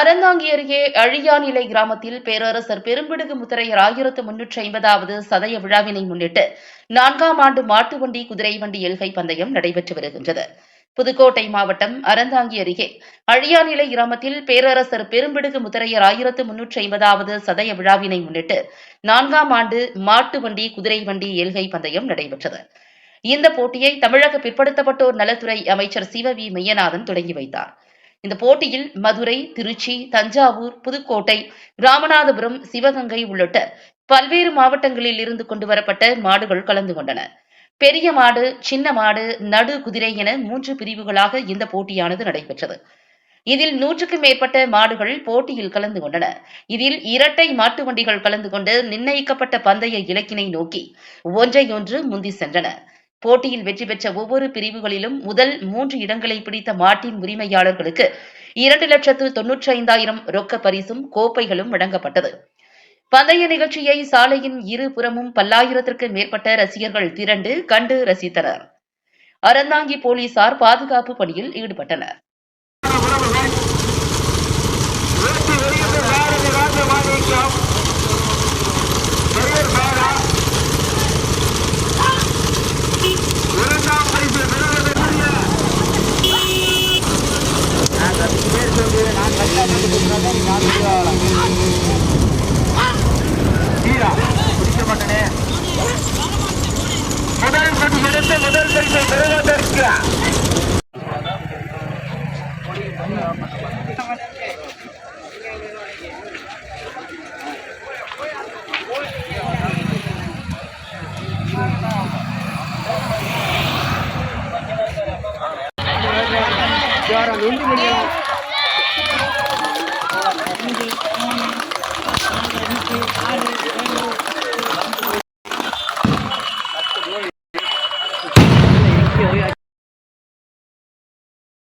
அறந்தாங்கி அருகே அழியாநிலை கிராமத்தில் பேரரசர் பெரும்பிடுகு முத்தரையர் ஆயிரத்து முன்னூற்றி ஐம்பதாவது சதய விழாவினை முன்னிட்டு நான்காம் ஆண்டு மாட்டு வண்டி குதிரை வண்டி எல்கை பந்தயம் நடைபெற்று வருகின்றது. புதுக்கோட்டை மாவட்டம் அறந்தாங்கி அருகே அழியாநிலை கிராமத்தில் பேரரசர் பெரும்பிடுகு முத்தரையர் ஆயிரத்து முன்னூற்றி ஐம்பதாவது சதய விழாவினை முன்னிட்டு நான்காம் ஆண்டு மாட்டு வண்டி குதிரை வண்டி எல்கை பந்தயம் நடைபெற்றது. இந்த போட்டியை தமிழக பிற்படுத்தப்பட்டோர் நலத்துறை அமைச்சர் சிவவி மெய்யநாதன் தொடங்கி வைத்தார். இந்த போட்டியில் மதுரை திருச்சி தஞ்சாவூர் புதுக்கோட்டை ராமநாதபுரம் சிவகங்கை உள்ளிட்ட பல்வேறு மாவட்டங்களில் இருந்து கொண்டு வரப்பட்ட மாடுகள் கலந்து கொண்டன. பெரிய மாடு சின்ன மாடு நடு குதிரை என மூன்று பிரிவுகளாக இந்த போட்டியானது நடைபெற்றது. இதில் நூற்றுக்கும் மேற்பட்ட மாடுகள் போட்டியில் கலந்து கொண்டன. இதில் இரட்டை மாட்டு வண்டிகள் கலந்து கொண்டு நிர்ணயிக்கப்பட்ட பந்தய இலக்கினை நோக்கி ஒன்றையொன்று முந்தி சென்றன. போட்டியில் வெற்றி பெற்ற ஒவ்வொரு பிரிவுகளிலும் முதல் மூன்று இடங்களை பிடித்த மாட்டின் உரிமையாளர்களுக்கு இரண்டு லட்சத்து தொன்னூற்றி ஐந்தாயிரம் ரொக்க பரிசும் கோப்பைகளும் வழங்கப்பட்டது. பந்தய நிகழ்ச்சியை சாலையின் இரு புறமும் பல்லாயிரத்திற்கு மேற்பட்ட ரசிகர்கள் திரண்டு கண்டு ரசித்தனர். அறந்தாங்கி போலீசார் பாதுகாப்பு பணியில் ஈடுபட்டனர். பிடிக்க மாட்டேனே முதல் பரிசு எடுத்து முதல் பரிசை பெறுவதற்கு யாரும் நொண்டு முடியலாம்